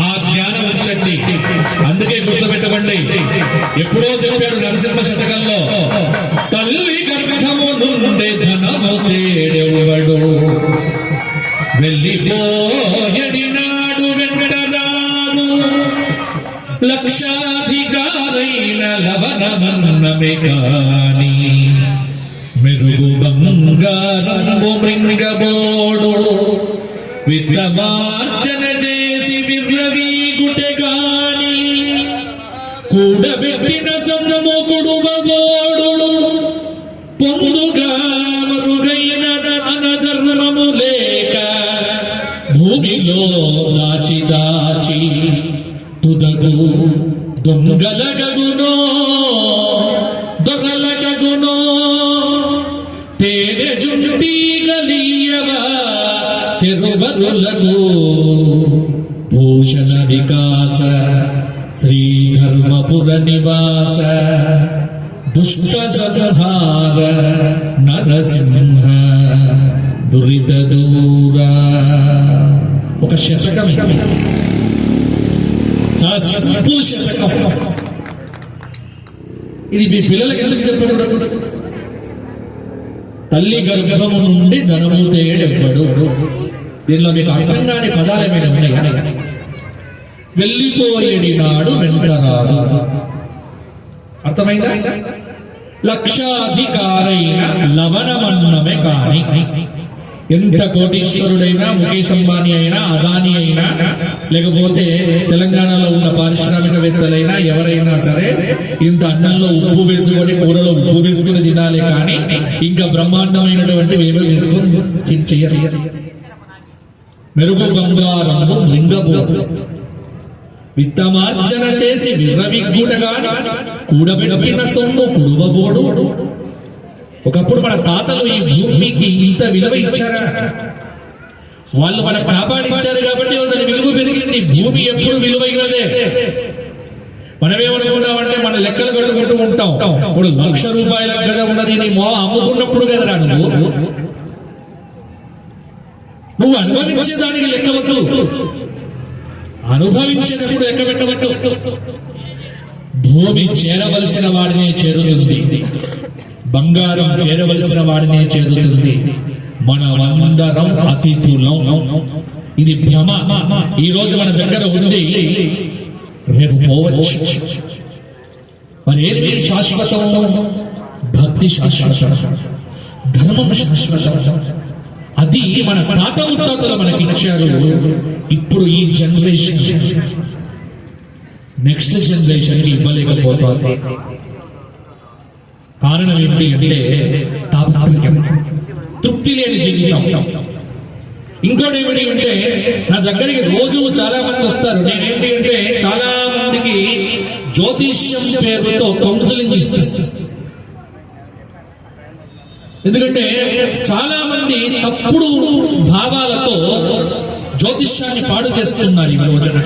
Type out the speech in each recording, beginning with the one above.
ఆ జ్ఞానం వచ్చండి. అందుకే గుర్తుపెట్టకండి ఎప్పుడో చెప్పాడు నరసింహ శతకంలో తల్లి గర్భము నుండి ధనము తేడెవడు? వెళ్ళిపోయడి నాడు వెంకటరాదు లక్షాధికారైన లవణమన్నమే కాని మెరుగు బంగారంబు మృంగబోడు. విత్తమార్చన కూడబెట్టిన సొమ్ము కుడువబోడు పొందుగా మరుగైన అనధర్మము లేక భూమిలో దాచి దాచి తుదగు దొంగలగగునో దొరలగగునో. తేనె జుంటి గలీయవా తిరువరులకు భూషణ వికాస శ్రీధర్మపుర నివాస దుష్ట నరసింహ దురిత దూరా ఒక శతకం ఇది. శతకం. ఇది మీ పిల్లలకి ఎందుకు చెప్పకూడదు? తల్లి గర్భము నుండి ధనము తేడెవ్వడు. దీనిలో మీకు అర్థం కాని పదాలు ఏమైనా ఉన్నాయా? వెళ్ళిపోయేడి నాడు వెంటరాడు అర్థమైందా? లక్షాధికారైన లవణమన్నమే కాని ఎంత కోటీశ్వరుడైనా ముఖేష్ అంబానీ అయినా అదాని అయినా లేకపోతే తెలంగాణలో ఉన్న పారిశ్రామికవేత్తలైనా ఎవరైనా సరే ఇంత అన్నంలో ఉప్పు వేసుకొని కూరలో ఉప్పు వేసుకుని తినాలి కానీ ఇంకా బ్రహ్మాండమైనటువంటి ఏమో చేసుకొని తి- మెరుగు బంగారము లింగబోడు విత్తమార్జన చేసి విర్రవిగ్గుటగా కూడబెట్టిన సొమ్ము కుడువబోడు ఒకప్పుడు మన తాతలు ఈ భూమికి ఇంత విలువ ఇచ్చారా? వాళ్ళు మన కాపాడిచ్చారు కాబట్టి దాని విలువ పెరిగింది. భూమి ఎప్పుడు విలువైనదే. మనమేమనుకున్నామంటే మన లెక్కలు కట్టుకుంటూ ఉంటాం. ఇప్పుడు లక్ష రూపాయల కదా ఉన్నది నీ మో అమ్ముకున్నప్పుడు కదరా నువ్వు. నువ్వు అనుభవించే దానికి లెక్కవద్దు అనుభవించినప్పుడు లెక్క భూమి చేరవలసిన వాడినే చేరుతుంది. బంగారం చేరవలసిన వాడినే చేరుతుంది. మనమందరం అతిథులం. ఇది భ్రమ. ఈ రోజు మన దగ్గర ఉంది. రేపు పోవచ్చు. మరి ఏది శాశ్వతం? భక్తి శాశ్వతం. ధర్మం శాశ్వతం. అది మన తాత ముత్తాతలు మనకి ఇచ్చారు ఇప్పుడు ఈ జనరేషన్ నెక్స్ట్ జనరేషన్ ఇవ్వలేకపోతుంది కారణం ఏంటి అంటే తృప్తి లేని జీవితం. ఇంకోటి ఏమిటి అంటే నా దగ్గరికి రోజు చాలా మంది వస్తారు. నేనేంటి అంటే చాలా మందికి జ్యోతిష్యం పేరుతో కౌన్సిలింగ్ ఇస్తాను ఎందుకంటే చాలా మంది తప్పుడు భావాలతో జ్యోతిష్యాన్ని పాడు చేస్తున్నారు ఈ రోజున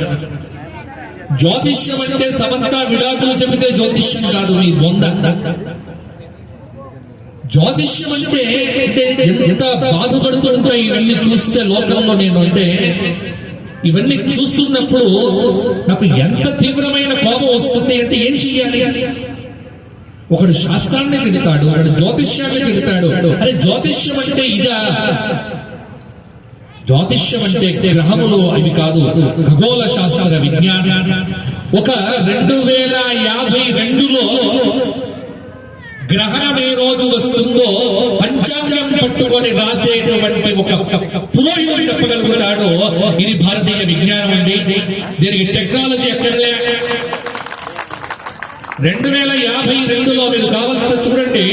జ్యోతిష్యం అంటే సమంతా విడాకులు చెబితే జ్యోతిష్యం కాదు మీ బొంద. జ్యోతిష్యం అంటే ఎంత బాధపడుతూ ఉంటాయి ఇవన్నీ చూస్తే లోకంలో నేను అంటే ఇవన్నీ చూస్తున్నప్పుడు నాకు ఎంత తీవ్రమైన కోపం వస్తుంది అంటే ఏం చెయ్యాలి? ఒకడు శాస్త్రాన్ని తిడతాడు ఒకడు జ్యోతిష్యాన్ని తిడతాడు. అరే జ్యోతిష్యం అంటే ఇదా? జ్యోతిష్యం అంటే గ్రహములు అవి కాదు ఖగోళ శాస్త్ర విజ్ఞానం. ఒక రెండు వేల యాభై రెండులో గ్రహణం ఏ రోజు వస్తుందో పంచాంగం పట్టుకొని రాసేటువంటి ఒక పురోహితుడు చెప్పగలుగుతాడు ఇది భారతీయ విజ్ఞానం అండి. దీనికి టెక్నాలజీ ఎక్కడలే? రెండు వేల యాభై రెండులో మీకు కావాల్సిన చూడండి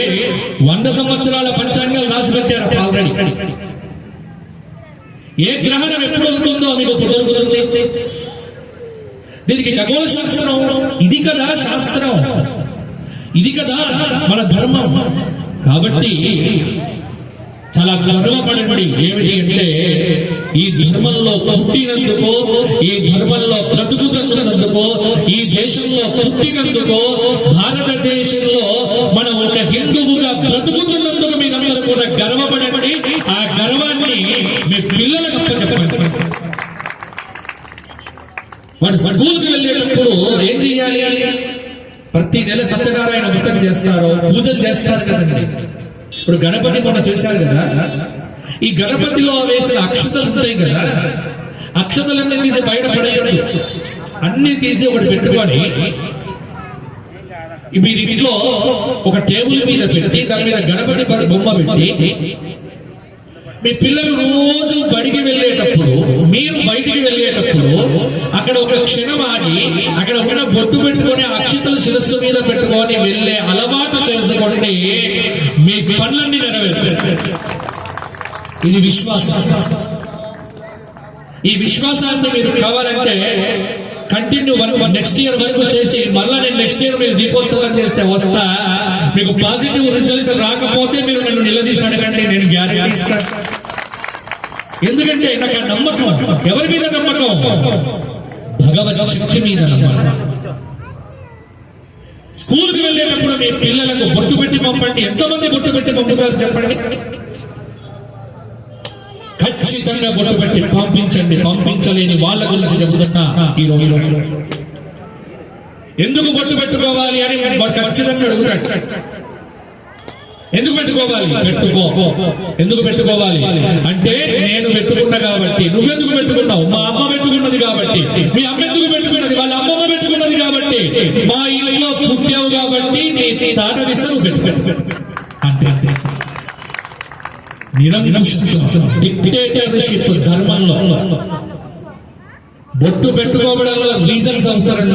వంద సంవత్సరాల పంచాంగాలు రాసి వచ్చారు ఆల్రెడీ. ఏ గ్రహణం ఎప్పుడు ఉంటుందో మీకు ఇప్పుడు దొరుకుతుంది దీనికి ఖగోళ శాస్త్రం ఇది కదా శాస్త్రం. ఇది కదా మన ధర్మం. కాబట్టి చాలా గర్వపడబడి ఏమిటి అంటే ఈ ధర్మంలో పుట్టినందుకో ఈ ధర్మంలో బ్రతుకుతున్నందుకో ఈ దేశంలో పుట్టినందుకో భారతదేశంలో మనం ఒక హిందువుగా బ్రతుకుతున్నందుకు మీరందరూ కూడా గర్వపడబడి ఆ గర్వాన్ని మీ పిల్లలకు చెప్పండి. వాడు స్కూల్కి వెళ్ళేటప్పుడు ఏం చెయ్యాలి? ప్రతి నెల సత్యనారాయణ వ్రతం చేస్తారు పూజలు చేస్తారు కదండి. ఇప్పుడు గణపతి మొన్న చేశారు కదా? ఈ గణపతిలో వేసిన అక్షతలు ఉంటాయి కదా? అక్షతలన్నీ తీసి బయట పడేయడం అన్ని తీసి ఒకటి పెట్టుకొని మీ ఇంట్లో ఒక టేబుల్ మీద పెట్టి దాని మీద గణపతి బొమ్మ పెట్టి మీ పిల్లలు రోజు బడికి వెళ్ళేటప్పుడు మీరు బయటికి వెళ్ళేటప్పుడు అక్కడ ఒక క్షణం ఆగి అక్కడ ఉన్న బొట్టు పెట్టుకొని అక్షతలు శిరస్సు మీద పెట్టుకొని వెళ్ళే అలవాటు చేసుకోండి మీ పనులన్నీ నెరవేరుతాయి. ఇది విశ్వాసం. ఈ విశ్వాసాన్ని మీరు కావాలంటే కంటిన్యూ వన్ నెక్స్ట్ ఇయర్ వరకు చేసి మళ్ళీ నేను నెక్స్ట్ ఇయర్ మీరు దీపోత్సవం చేస్తే వస్తా. మీకు పాజిటివ్ రిజల్ట్ రాకపోతే మీరు నన్ను నిలదీసి అడగండి నేను గ్యారెంటీ ఇస్తాను. ఎందుకంటే నాకు ఆ నమ్మకం? ఎవరి మీద నమ్మకం? భగవత్ శిక్ష మీద నమ్మకం. స్కూల్కి వెళ్ళేటప్పుడు మీ పిల్లలకు బొట్టు పెట్టి పంపండి. ఎంతమంది బొట్టు పెట్టి పంపుతారు చెప్పండి? ఖచ్చితంగా బొట్టు పెట్టి పంపించండి. పంపించలేని వాళ్ళ గురించి చెబుతున్నా ఈ రోజు. ఎందుకు బొట్టు పెట్టుకోవాలి అని వాడు ఖచ్చితంగా అడుగుతాడు. ఎందుకు పెట్టుకోవాలి? పెట్టుకో. ఎందుకు పెట్టుకోవాలి? అంటే నేను పెట్టుకున్నా కాబట్టి. నువ్వెందుకు పెట్టుకున్నావు? మా అమ్మ పెట్టుకున్నది కాబట్టి. మీ అమ్మ ఎందుకు పెట్టుకున్నది? వాళ్ళ అమ్మమ్మ పెట్టుకున్నది కాబట్టి. మా ఇంట్లో పుట్టావు కాబట్టి నీ తాటదిస్తే నువ్వు పెట్టుకో. అంతే అంతే డిక్టేటర్షిప్ ధర్మంలో బొట్టు పెట్టుకోవడంలో రీజన్స్ అవసరం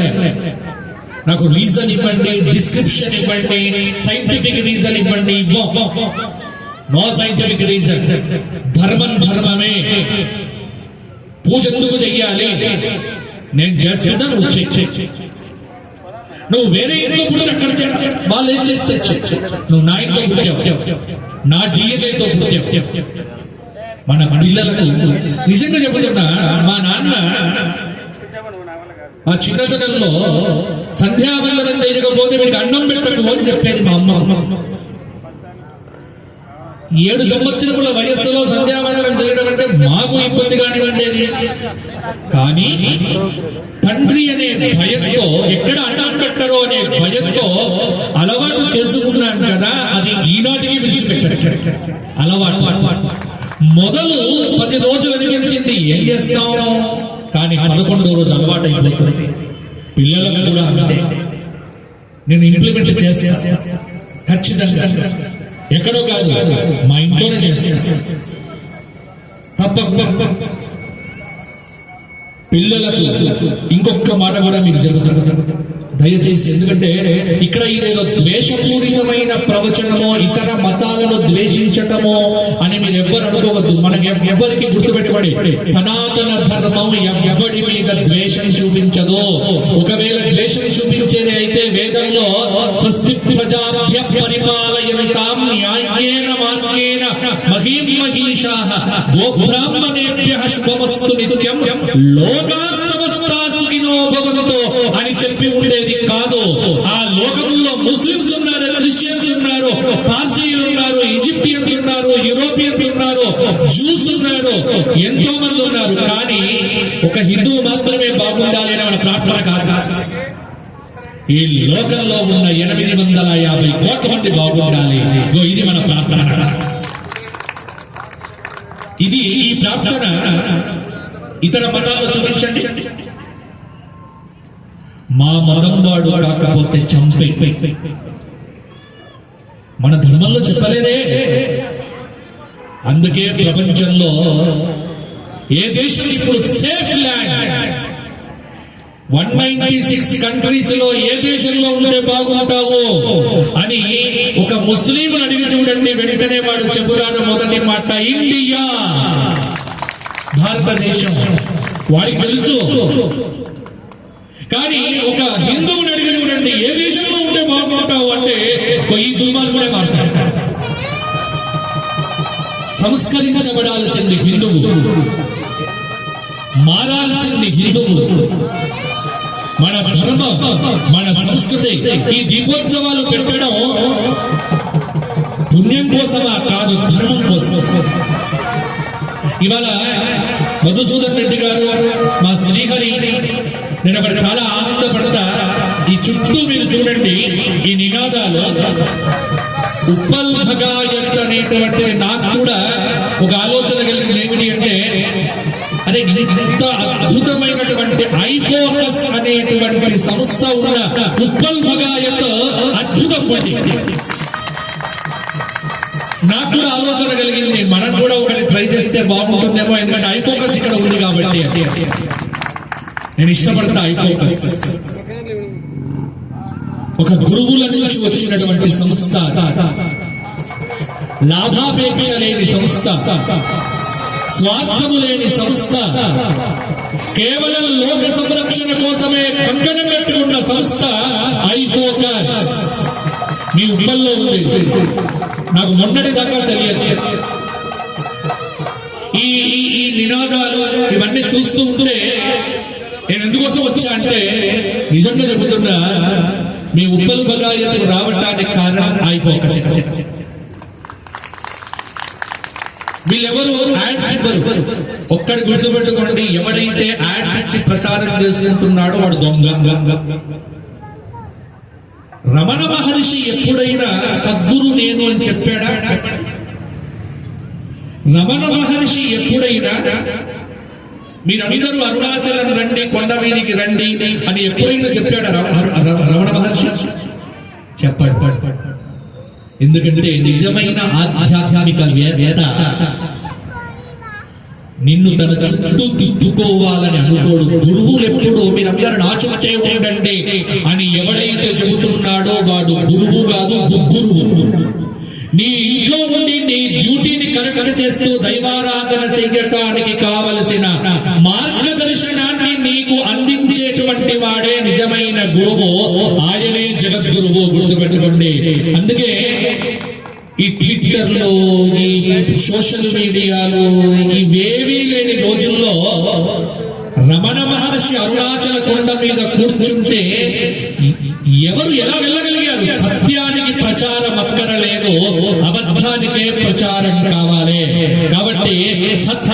నాకు రీజన్ ఇవ్వండి డిస్క్రిప్షన్ ఇవ్వండి సైంటిఫిక్ రీజన్ ఇవ్వండి నో సైంటిఫిక్ రీజన్ ధర్మం ధర్మమే. పూజ ఎందుకు చెయ్యాలి? నేను చేస్తున్నా నువ్వు చెయ్యి, నువ్వు వేరే ఇంట్లో పుడితే అక్కడ వాళ్ళు ఏం చేస్తే నువ్వు నా ఇంట్లో పుట్టావు. నా డిఎన్ఏతో పుట్టావు. మన పిల్లలకు నిజంగా చెబుతున్నా మా నాన్న ఆ చిన్నతనంలో సంధ్యావందనం చేయకపోతే వీడికి అన్నం పెట్టకు అని చెప్పేది మా అమ్మ. ఏడు సంవత్సరముల వయస్సులో సంధ్యావందనం చేయడం అంటే మాకు ఇబ్బంది కానివ్వండి. కానీ తండ్రి అనే భయంతో ఎక్కడ అన్నం పెట్టరో అనే భయంతో అలవాటు చేసుకున్నాను కదా అది ఈనాటికి విడిచిపెట్టారు అలవాటు. మొదలు పది రోజులు అనిపించింది ఏం చేస్తాం? కానీ పదకొండో రోజు అలవాటు అయిపోతుంది. పిల్లలకు కూడా అంతే. నేను ఇంప్లిమెంట్ చేస్తాను ఖచ్చితంగా. ఎక్కడో కాదు మా ఇంట్లోనే చేస్తాను తప్పకుండా. పిల్లలకు ఇంకొక మాట కూడా మీకు చెబుతాను. దయచేసి ఎందుకంటే ఇక్కడ ఇదేదో ద్వేషపూరితమైన ప్రవచనమో ఇతర మతాలను ద్వేషించటమో అని మీరు ఎవ్వరు అనుకోవద్దు. మనకి ఎవ్వరికి గుర్తుపెట్టుబడి సనాతన ధర్మం ఎవ్వడి మీద ద్వేషం చూపించదు. ఒకవేళ ద్వేషం చూపించేది అయితే వేదంలో స్వస్తి ప్రజాభ్య పరిపాలయంతాం న్యాయేన మార్గేణ మహీం మహీషాః గోబ్రాహ్మణేభ్యః శుభమస్తు నిత్యం. లోకా భవంతు అని చెప్పి ఉండేది కాదు. ఆ లోకంలో ముస్లింస్ ఉన్నారు క్రిస్టియన్స్ ఉన్నారు పార్సీలు ఉన్నారు ఈజిప్టియన్స్ ఉన్నారు యూరోపియన్స్ ఉన్నారు జూస్ ఉన్నారు ఎంతో మంది ఉన్నారు. కానీ ఒక హిందువు మాత్రమే బాగుండాలి అని మన ప్రార్థన కాదు. ఈ లోకంలో ఉన్న ఎనిమిది వందల యాభై కోట్ల మంది బాగుండాలి. ఇది మన ప్రార్థన. ఇది ఈ ప్రార్థన. ఇతర మతాలు చూపించండి. మా మతం వాడు కాకపోతే చంపే. మన ధర్మంలో చెప్పలేదే. అందుకే ప్రపంచంలో ఏ దేశం ఇప్పుడు safe land one ninety six కంట్రీస్లో ఏ దేశంలో ఉంటే బాగుంటావు అని ఒక ముస్లిం అడిగి చూడండి. వెంటనే వాడు చెబుతాడు మొదటి మాట ఇండియా భారతదేశం. వాడికి తెలుసు. కానీ ఒక హిందువుని అడిగి చూడండి ఏ దేశంలో ఉంటే బాగుంటావు అంటే ఓ ఈ దుర్మార్గుడే మాట్లాడతాడు సంస్కరించబడాల్సింది హిందువు. మారాల్సింది హిందువు. మన ధర్మం మన సంస్కృతి ఈ దీపోత్సవాలు పెట్టడం పుణ్యం కోసమా కాదు ధర్మం కోసం ఇవాళ మధుసూదన్ రెడ్డి గారు మా శ్రీహరి నేను అక్కడ చాలా ఆనందపడతా ఈ చుట్టూ మీరు చూడండి ఈ నినాదాలు. ఉపల్భగాయత్ అనేటువంటి నాకు కూడా ఒక ఆలోచన కలిగింది. ఏమిటి అంటే అరే ఇంత అద్భుతమైనటువంటి ఐఫోకస్ అనేటువంటి సంస్థ ఉన్న ఉపల్భగాయత్ అద్భుతం పని నాకు కూడా ఆలోచన కలిగింది. మనం కూడా ఒకటి ట్రై చేస్తే బాగుంటుందేమో ఎందుకంటే ఐఫోకస్ ఇక్కడ ఉంది కాబట్టి. నేను ఇష్టపడతా ఐఫోకస్ ఒక గురువుల నుంచి వచ్చినటువంటి సంస్థ. లాభాపేక్ష లేని సంస్థ. స్వార్థము లేని సంస్థ. కేవలం లోక సంరక్షణ కోసమే కంకణం పెట్టుకున్న సంస్థ ఐఫోకస్ మీ ఉమ్మల్లో ఉంది. నాకు మొన్నటి దాకా తెలియదు. ఈ ఈ- ఈ నినాదాలు ఇవన్నీ చూస్తూ ఉంటే నేను ఎందుకోసం వచ్చా అంటే నిజంగా చెబుతున్నా మీ ఉప్పల్ బగాయతకు రావటానికి కారణం ఐ ఫోకస్ వీళ్ళెవరు? యాడ్స్ ఇవ్వరు ఒక్కడి గుర్తుపెట్టుకోండి ఎవడైతే యాడ్స్ ఇచ్చి ప్రచారం చేస్తున్నాడో వాడు దొంగ. రమణ మహర్షి ఎప్పుడైనా సద్గురు నేను అని చెప్పాడా? రమణ మహర్షి ఎప్పుడైనా మీరందరూ అరుణాచలం రండి కొండ వీధికి రండి అని ఎప్పుడైనా చెప్పాడు రమణ మహర్షి? చెప్పాడు. ఎందుకంటే నిజమైన ఆధ్యాత్మిక వేద నిన్ను తన చుట్టూ దిద్దుకోవాలని అనుకోడు. గురువులు ఎప్పుడు అందరూ నాచు ఉండండి అని ఎవడైతే చెబుతున్నాడో వాడు గురువు కాదు గురువు. నీ ఇంట్లో ఉండి నీ డ్యూటీని కరెక్ట్ చేస్తూ దైవారాధన చెయ్యటానికి కావలసిన మార్గదర్శనాన్ని నీకు అందించేటువంటి వాడే నిజమైన గురువు ఆయనే జగద్గురువు గుర్తుపెట్టుకోండి. అందుకే ఈ ట్విట్టర్లో ఈ సోషల్ మీడియాలో ఇవేవీ లేని రోజుల్లో రమణ మహర్షి అరుణాచల కొండ మీద కూర్చుంటే ఎవరు ఎలా వెళ్ళగలిగారు?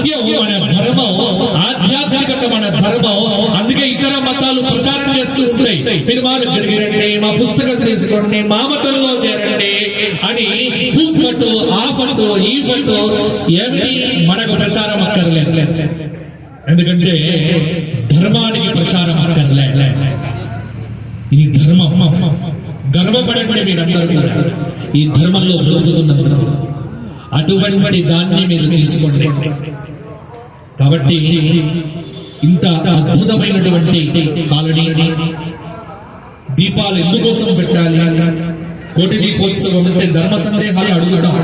సత్యం మన ధర్మం ఆధ్యాత్మికమైన ధర్మం అందుకే ఇతర మతాలు ప్రచారం చేస్తూ ఉంటాయి మీరు మా తిరిగిరండి మా పుస్తకం తీసుకోండి మా మతంలో చేరండి అని హూ ఫోటో ఆ ఈ ఫోటో ఏమిటి మనకు ప్రచారం అక్కర్లేదు. ఎందుకంటే ధర్మానికి ప్రచారం అక్కర్లే ఇది ధర్మం గర్వపడబడి మీరందరూ కూడా ఈ ధర్మంలో బ్రతుకుతున్నందుకు అటువంటి దాన్ని మీరు తీసుకోండి. కాబట్టి ఇంత అద్భుతమైనటువంటి కాలనీ దీపాలు ఎందుకోసం పెట్టాలి? కోటి దీపోత్సవం అంటే ధర్మ సందేహాలు అడుగుతాం.